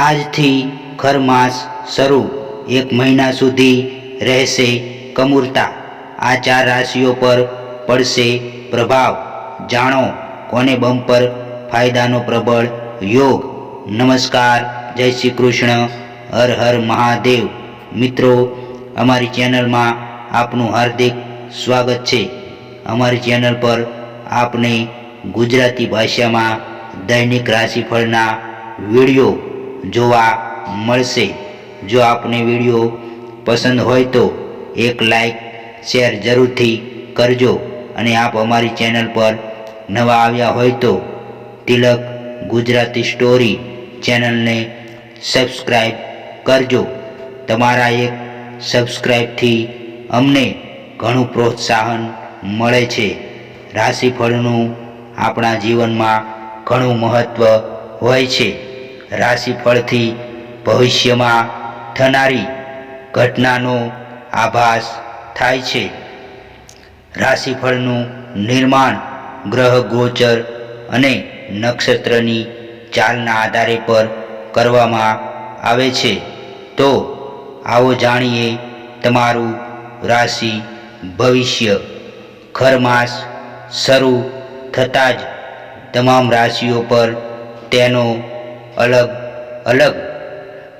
આજથી ખરમાસ શરૂ. એક મહિના સુધી રહેશે કમૂરતા. આ ચાર રાશિઓ પર પડશે પ્રભાવ. જાણો કોને બમ્પર ફાયદાનો પ્રબળ યોગ. નમસ્કાર, જય શ્રી કૃષ્ણ. હર હર મહાદેવ. મિત્રો, અમારી ચેનલમાં આપનું હાર્દિક સ્વાગત છે. અમારી ચેનલ પર આપને ગુજરાતી ભાષામાં દૈનિક રાશિફળના વીડિયો જોવા મળશે. જો આપને વીડિયો પસંદ હોય તો એક લાઈક, શેર જરૂરથી કરજો અને આપ અમારી ચેનલ પર નવા આવ્યા હોય તો તિલક ગુજરાતી સ્ટોરી ચેનલને સબસ્ક્રાઈબ કરજો. તમારા એક સબસ્ક્રાઈબથી અમને ઘણું પ્રોત્સાહન મળે છે. રાશિફળનું આપણા જીવનમાં ઘણું મહત્ત્વ હોય છે. રાશિફળથી ભવિષ્યમાં થનારી ઘટનાનો આભાસ થાય છે. રાશિફળનું નિર્માણ ગ્રહ ગોચર અને નક્ષત્રની ચાલના આધારે પર કરવામાં આવે છે. તો આવો જાણીએ તમારું રાશિ ભવિષ્ય. ખરમાસ શરૂ થતાં જ તમામ રાશિઓ પર તેનો અલગ અલગ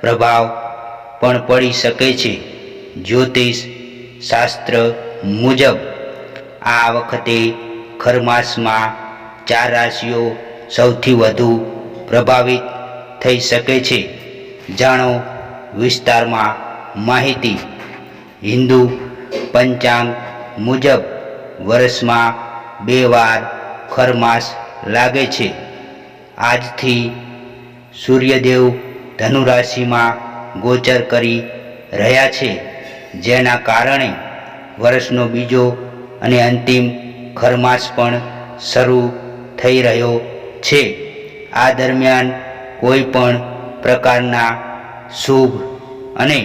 પ્રભાવ પણ પડી શકે છે. જ્યોતિષ શાસ્ત્ર મુજબ આ વખતે ખરમાસમાં ચાર રાશિઓ સૌથી વધુ પ્રભાવિત થઈ શકે છે. જાણો વિસ્તારમાં માહિતી. હિન્દુ પંચાંગ મુજબ વર્ષમાં બે વાર ખરમાસ લાગે છે. આજથી સૂર્યદેવ ધનુ રાશિમાં ગોચર કરી રહ્યા છે, જેના કારણે વર્ષનો બીજો અને અંતિમ ખરમાસ પણ શરૂ થઈ રહ્યો છે. આ દરમિયાન કોઈ પણ પ્રકારના શુભ અને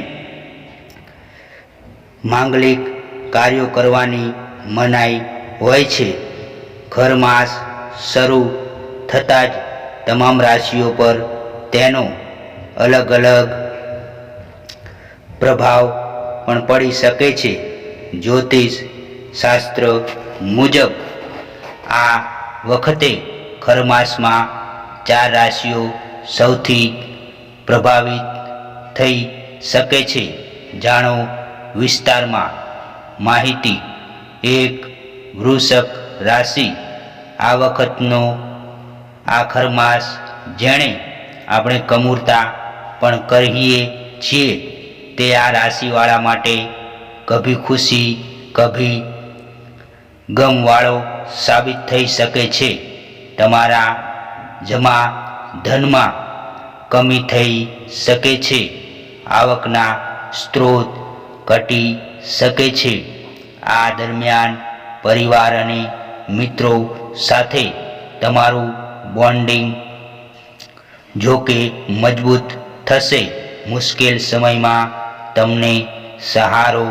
માંગલિક કાર્યો કરવાની મનાઈ હોય છે. ખરમાસ શરૂ થતાં જ તમામ રાશિઓ પર તેનો અલગ અલગ પ્રભાવ પણ પડી શકે છે. જ્યોતિષ શાસ્ત્ર મુજબ આ વખતે ખરમાસમાં ચાર રાશિઓ સૌથી પ્રભાવિત થઈ શકે છે. જાણો વિસ્તારમાં માહિતી, એક વૃષક રાશિ આ વખતનો આ ખરમાસ જેણે આપણે કમૂરતા પણ કહીએ છીએ તે આ રાશિવાળા માટે કભી ખુશી, કભી ગમવાળો સાબિત થઈ શકે છે. તમારા જમા ધનમાં કમી થઈ શકે છે. આવકના સ્ત્રોત ઘટી શકે છે. આ દરમિયાન પરિવાર અને મિત્રો સાથે તમારું બોન્ડિંગ જોકે મજબૂત થશે. મુશ્કેલ સમયમાં તમને સહારો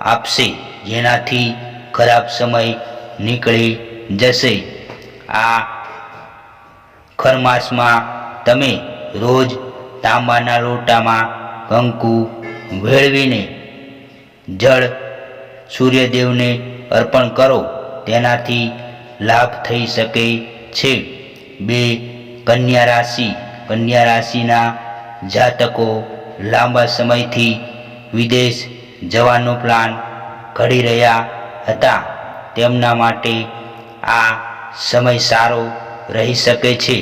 આપશે. જેનાથી ખરાબ સમય નીકળી જશે. આ ખરમાસમાં તમે રોજ તાંબાના લોટામાં કંકુ ભેળવીને જળ સૂર્યદેવને અર્પણ કરો. તેનાથી લાભ થઈ શકે છે. બે કન્યા રાશિ કન્યા રાશિના જાતકો લાંબા સમયથી વિદેશ જવાનો પ્લાન ઘડી રહ્યા હતા. તેમના માટે આ સમય સારો રહી શકે છે.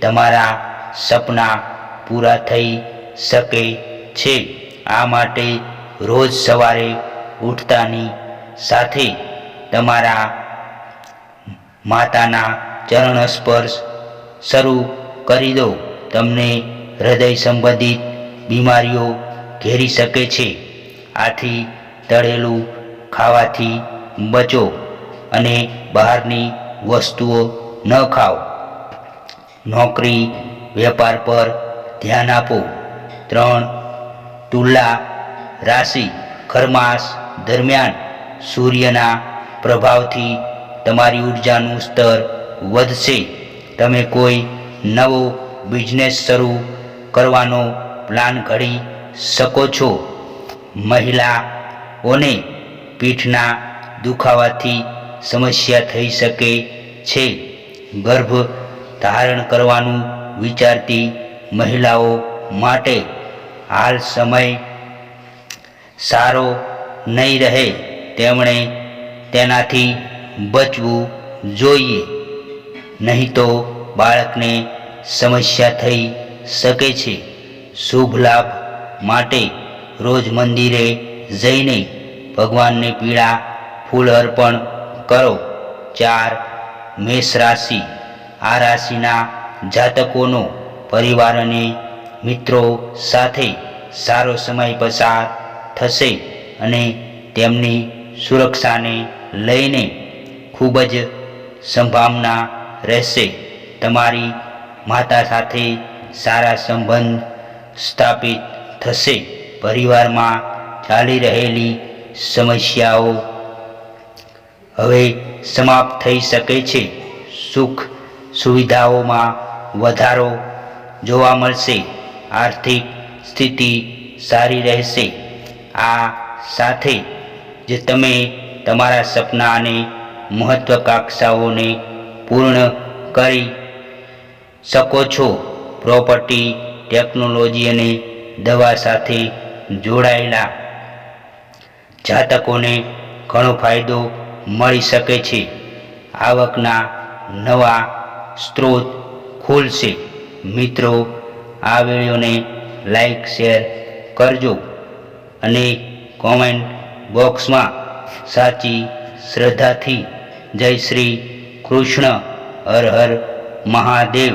તમારા સપના પૂરા થઈ શકે છે. આ માટે રોજ સવારે ઉઠતાની સાથે તમારા માતાના ચરણ સ્પર્શ શરૂ કરી દો. તમને હૃદય સંબંધિત બીમારીઓ ઘેરી શકે છે. આથી તળેલું ખાવાથી બચો અને બહારની વસ્તુઓ ન ખાઓ. નોકરી, વેપાર પર ધ્યાન આપો. ત્રણ, તુલા રાશિ ખરમાસ દરમિયાન સૂર્યના પ્રભાવથી તમારી ઉર્જાનું સ્તર વધશે. તમે કોઈ નવો બિઝનેસ શરૂ કરવાનો પ્લાન ઘડી શકો છો. મહિલાઓને પીઠના દુખાવાથી સમસ્યા થઈ શકે છે. ગર્ભ ધારણ કરવાનું વિચારતી મહિલાઓ માટે હાલ સમય સારો નહીં રહે. તેમણે તેનાથી બચવું જોઈએ. નહીં તો બાળકને સમસ્યા થઈ શકે છે. શુભ લાભ માટે રોજ મંદિરે જઈને ભગવાનને પીળા ફૂલ અર્પણ કરો. ચાર, મેષ રાશિ. આ રાશિના જાતકોનો પરિવાર અને મિત્રો સાથે સારો સમય પસાર થશે અને તેમની સુરક્ષાને લઈને ખૂબ જ સંભાવના રહેશે. તમારી માતા સાથે સારા સંબંધ સ્થાપિત થશે. પરિવારમાં ચાલી રહેલી સમસ્યાઓ હવે સમાપ્ત થઈ શકે છે. સુખ સુવિધાઓમાં વધારો જોવા મળશે. આર્થિક સ્થિતિ સારી રહેશે. આ સાથે જે તમે તમારા સપના અને મહત્વાકાંક્ષાઓને પૂર્ણ કરી શકો છો. પ્રોપર્ટી ટેકનોલોજી અને દવા સાથે જોડાયેલા જાતકોને ઘણો ફાયદો મળી શકે છે. આવકના નવા સ્ત્રોત ખુલશે. મિત્રો, આ વિડીયોને લાઈક શેર કરજો અને કોમેન્ટ બોક્સમાં સાચી શ્રદ્ધાથી જય શ્રી કૃષ્ણ હર હર મહાદેવ.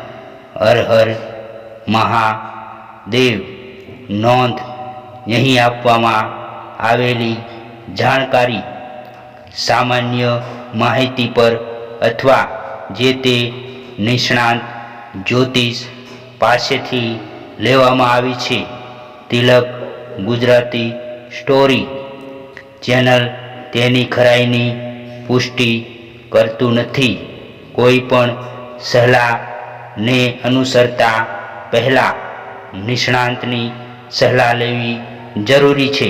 હર હર મહાદેવ નોંધ અહીં આપવામાં આવેલી જાણકારી સામાન્ય માહિતી પર અથવા જે તે નિષ્ણાંત જ્યોતિષ પાસેથી લેવામાં આવી છે. તિલક ગુજરાતી સ્ટોરી. ચેનલ તેની ખરાઈની પુષ્ટિ કરતું નથી. કોઈ પણ સલાહને અનુસરતા પહેલાં નિષ્ણાંતની સલાહ લેવી જરૂરી છે.